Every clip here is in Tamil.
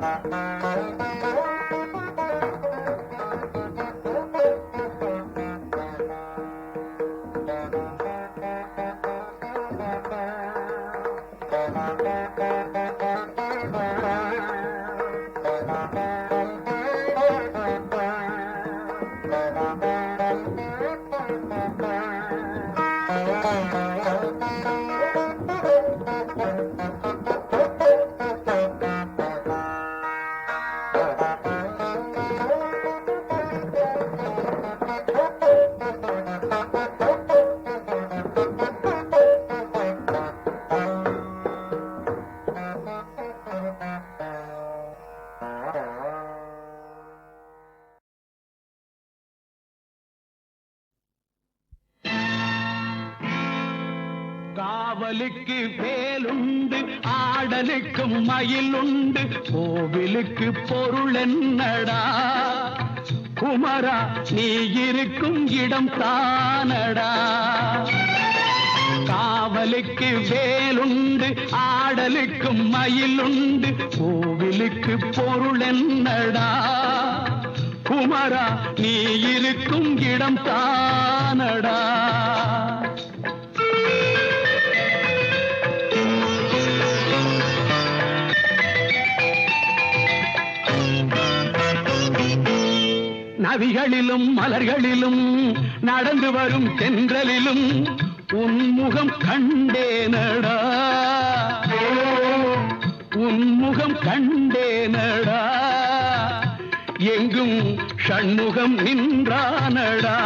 Thank you. காவலுக்கு வேலுண்டு ஆடலுக்கும் மயில் உண்டு கோவிலுக்கு பொருள் என்னடா? குமரா நீ இருக்கும் இடம் தானடா? காவலுக்கு வேலுண்டு ஆடலுக்கும் மயிலுண்டு கோவிலுக்கு பொருள் என்னடா? குமரா நீ இருக்கும் இடம் தானடா? நதிகளிலும் மலர்களிலும் நடந்து வரும் தென்றலிலும் உன்முகம் கண்டேனடா உன்முகம் கண்டேனடா எங்கும் ஷண்முகம் நின்றானடா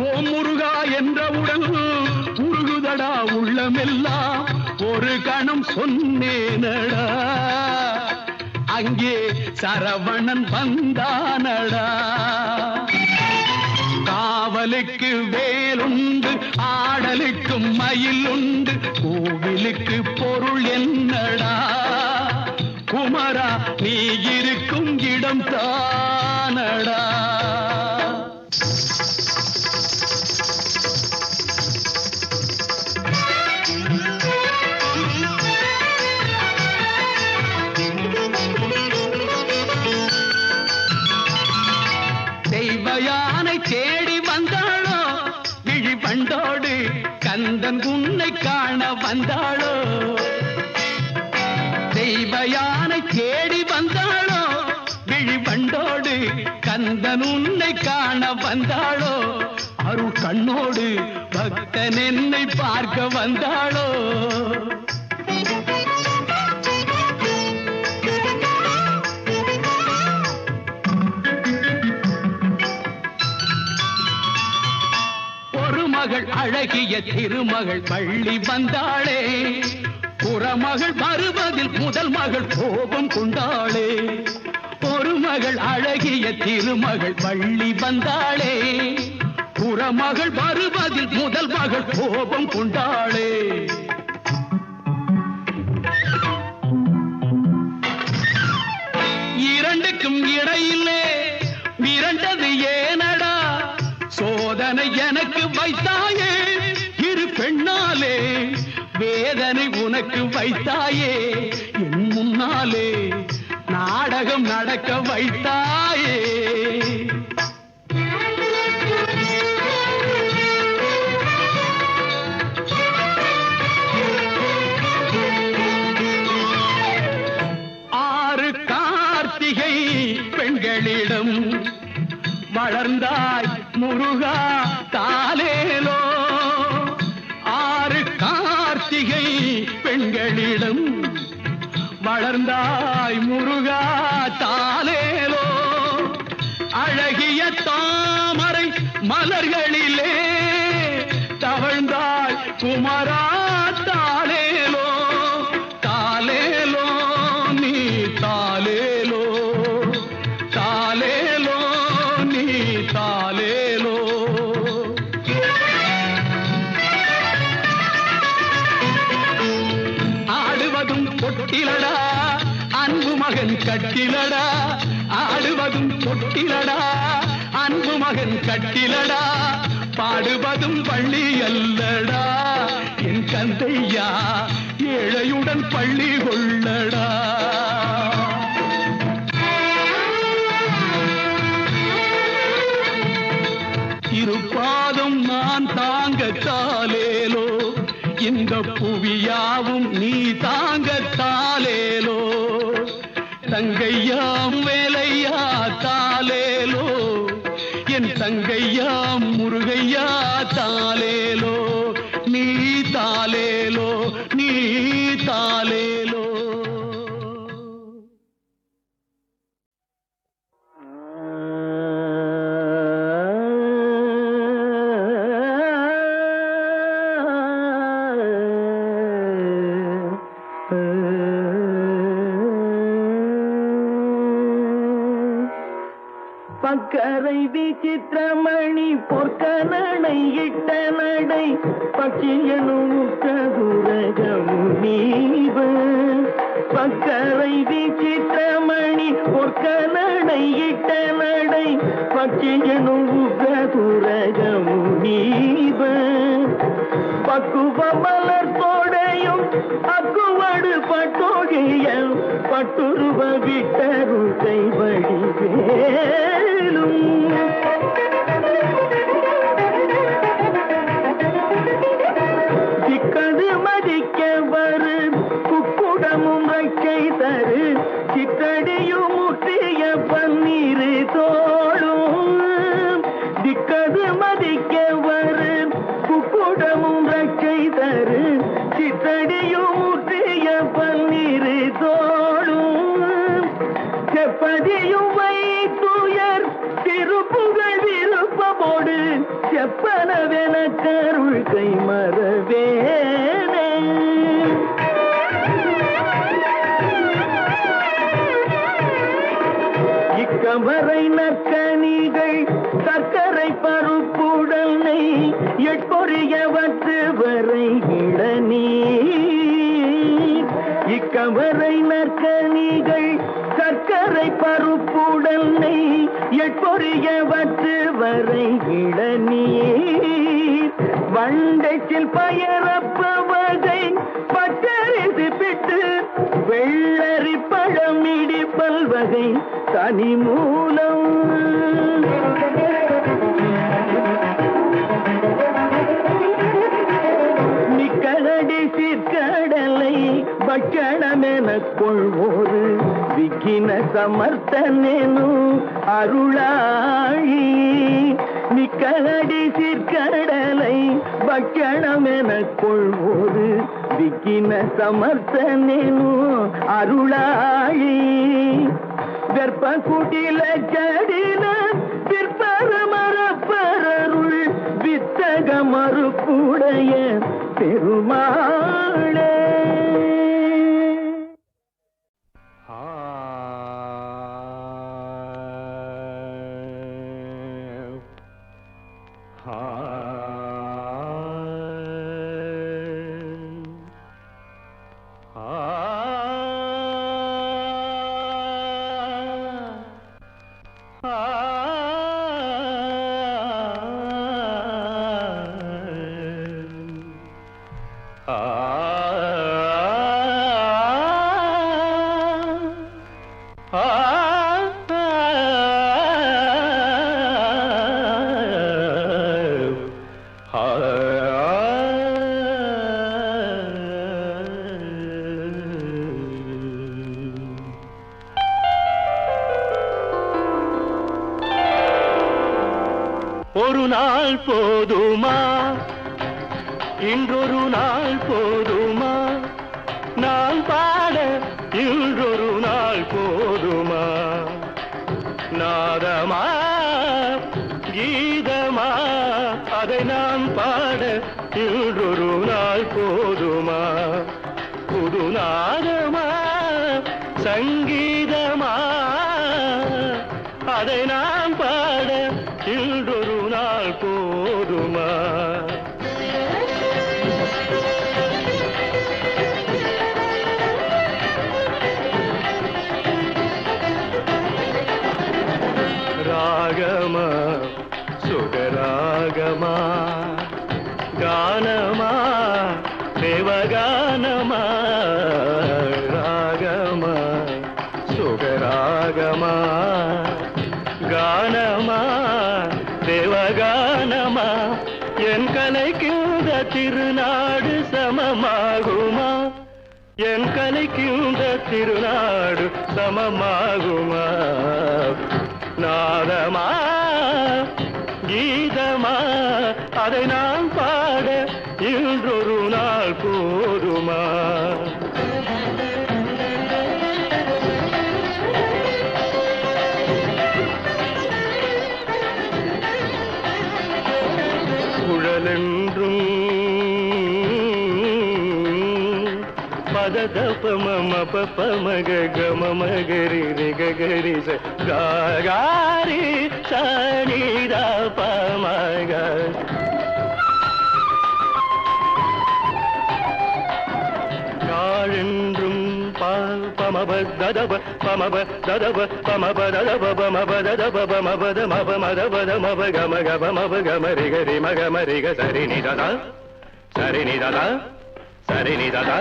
ஓ முருகா என்றவுடன் உருகுதடா உள்ளமெல்லாம் ஒரு கணம் சொன்னேனடா அங்கே சரவணன் வந்தானடா. காவலுக்கு வேலுண்டு ஆடலுக்கும் மயில் உண்டு கோவிலுக்கு பொருள் என்னடா. குமரா நீ இருக்கும் இடம் தானடா. வந்தாளோ? தெய்வ யானை தேடி வந்தாளோ? விழிவண்டோடு கந்தன் உன்னை காண வந்தாளோ? அருள் கண்ணோடு பக்தன் என்னை பார்க்க வந்தாளோ? ஒரு மகள் அழகிய திருமகள் பள்ளி வந்தாளே. புறமகள் வருவதில் முதல் மகள் கோபம் கொண்டாளே. ஒரு மகள் அழகிய திருமகள் பள்ளி வந்தாளே. புறமகள் வருவதில் முதல் மகள் கோபம் கொண்டாளே. இரண்டுக்கும் இடையிலே வேதனை வைத்தாயே என் முன்னாலே நாடகம் நடக்க வைத்தாய் தாமரை பள்ளி கொள்ளடா. இருப்பாதும் நான் தாங்க தாலேலோ இந்த பூ பக்கரை விசித்திரமணி பொற்கனடை இட்ட நடை பட்சியனும் நீவ. பக்கரை விசித்திரமணி பொற்கனடை இட்ட நடை பட்சியனும் நீவ பக்குவ மலர் தோடையும் அக்குவடு பட்டோகைய பட்டுருவ விட்டரு கைவழி கருள் கை நற்கனிகள் சர்க்கரை பருப்புடனை எட்பொறியவற்று வரை இளநீர் இக்கமரை நற்கனிகள் சர்க்கரை பருப்புடனை எட்பொறியவற்று வரை இளநீர் பண்டைக்கில் பயரப்ப பட்டரிசி பிட்டு வெள்ளரி பழம் இடிப்பல் வகை தனி மூலம். நிக்கலடி சிற்கடலை பட்சணமென கொள்வோரு விக்கின சமர்த்தனேனும் அருளாழி நிக்கலடி சிற்கடலை பக்கணம் என கொள்வோது விக்கின சமர்த்தனேனும் அருளாயி. வெற்ப குடில கடில பிற்பர மரப்பரருள் வித்தக மறுப்புடைய பெருமாளே. போதுமா? நாத ராகமா கானமா தேவகானமா என் கலைக்கின்ற திருநாடு சமமாகுமா? என் கலைக்கின்ற திருநாடு சமமாகுமா? நாதமா கீதமா அதை நான் பதத பம பமக கம மகரி ரிகரி காரி சனித பமக காழென்றும் பமப ததப பமப ததப பமப ததப பமப ததப பமபத மப மதபத மப கம கப மப கம ரிக ரிம கம ரிக சரி நிததா சரி நிததா சரி நிததா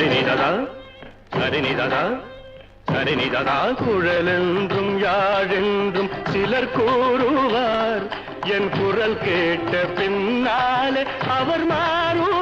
சரி நிததா சரி நிததா சரி நிததா குழலென்றும் யாழென்றும் சிலர் கூறுவார். என் குரல் கேட்ட பின்னாலே அவர் மாறுவார்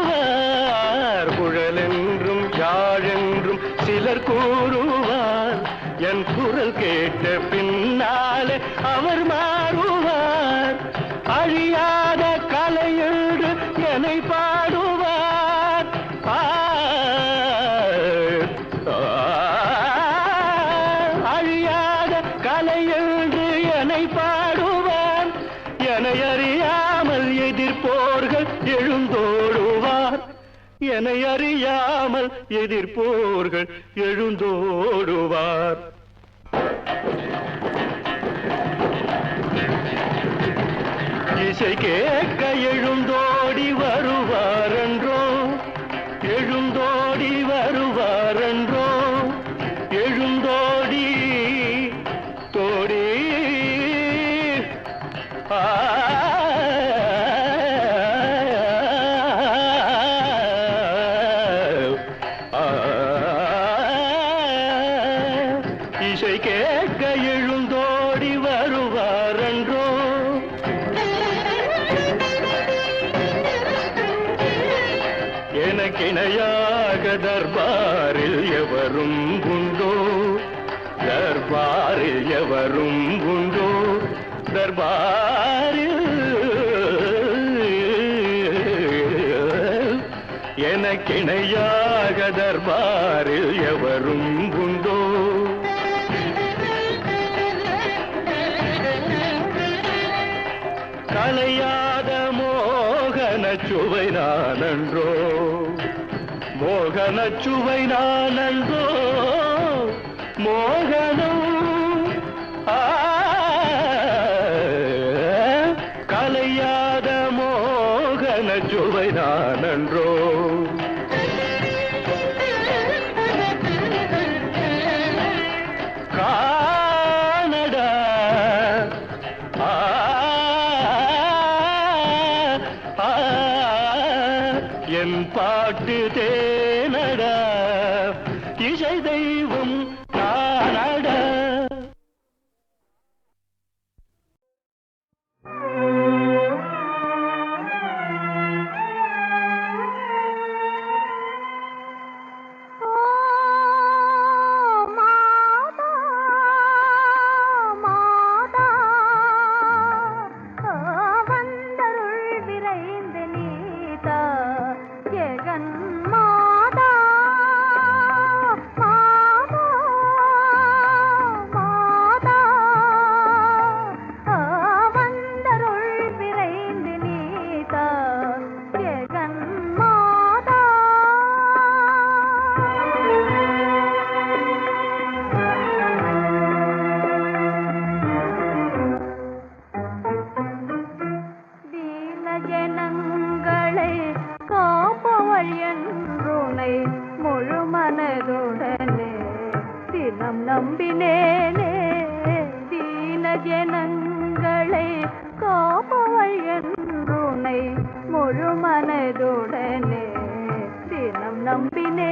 அறியாமல் எதிர்ப்போர்கள் எழுந்தோடுவார். இசை கேட்க எழுந்தோ இணையாக தர்பாரில் எவரும் உண்டோ? தர்பாரில் எவரும் உண்டோ? தர்பாரில் எனக்கிணையாக தர்பாரில் எவரும் மனச்சுவை நானல்கோ மோகனம் கலையாத மோகன சுவை நானன்றோ முழு மனதுடனே தினம் நம்பினே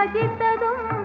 பகித்ததும்